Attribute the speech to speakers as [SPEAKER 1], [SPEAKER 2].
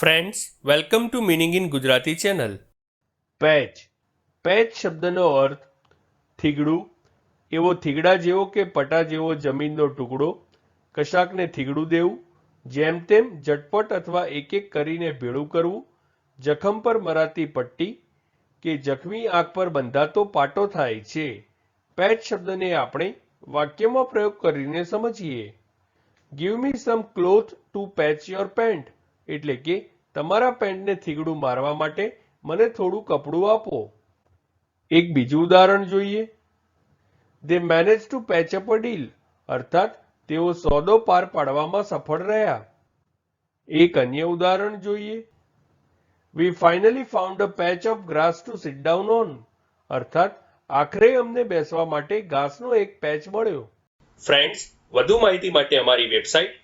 [SPEAKER 1] Friends welcome to meaning in Gujarati channel
[SPEAKER 2] patch patch શબ્દનો અર્થ થીગડું. એવો થીગડા જેવો કે પટા જેવો જમીનનો ટુકડો. કશાકને થીગડું દેવું. જેમ તેમ ઝટપટ અથવા એક એક કરીને ભેળું કરવું. જખમ પર મરાતી પટ્ટી કે જખમી આંખ પર બંધાતો પાટો થાય છે. પેચ શબ્દને આપણે વાક્યમાં પ્રયોગ કરીને સમજીએ. Give me some cloth to patch your pant એટલે કે તમારા પેન્ટને થીગડું મારવા માટે મને થોડું કપડું આપો. એક બીજું ઉદાહરણ જોઈએ. They manage to patch up a deal અર્થાત, તેઓ સોદો પાર પાડવામાં સફળ રહ્યા. એક અન્ય ઉદાહરણ જોઈએ. We finally found a patch of grass to sit down on અર્થાત, આખરે અમને બેસવા માટે ઘાસનો એક પેચ મળ્યો.
[SPEAKER 1] ફ્રેન્ડ્સ વધુ માહિતી માટે અમારી website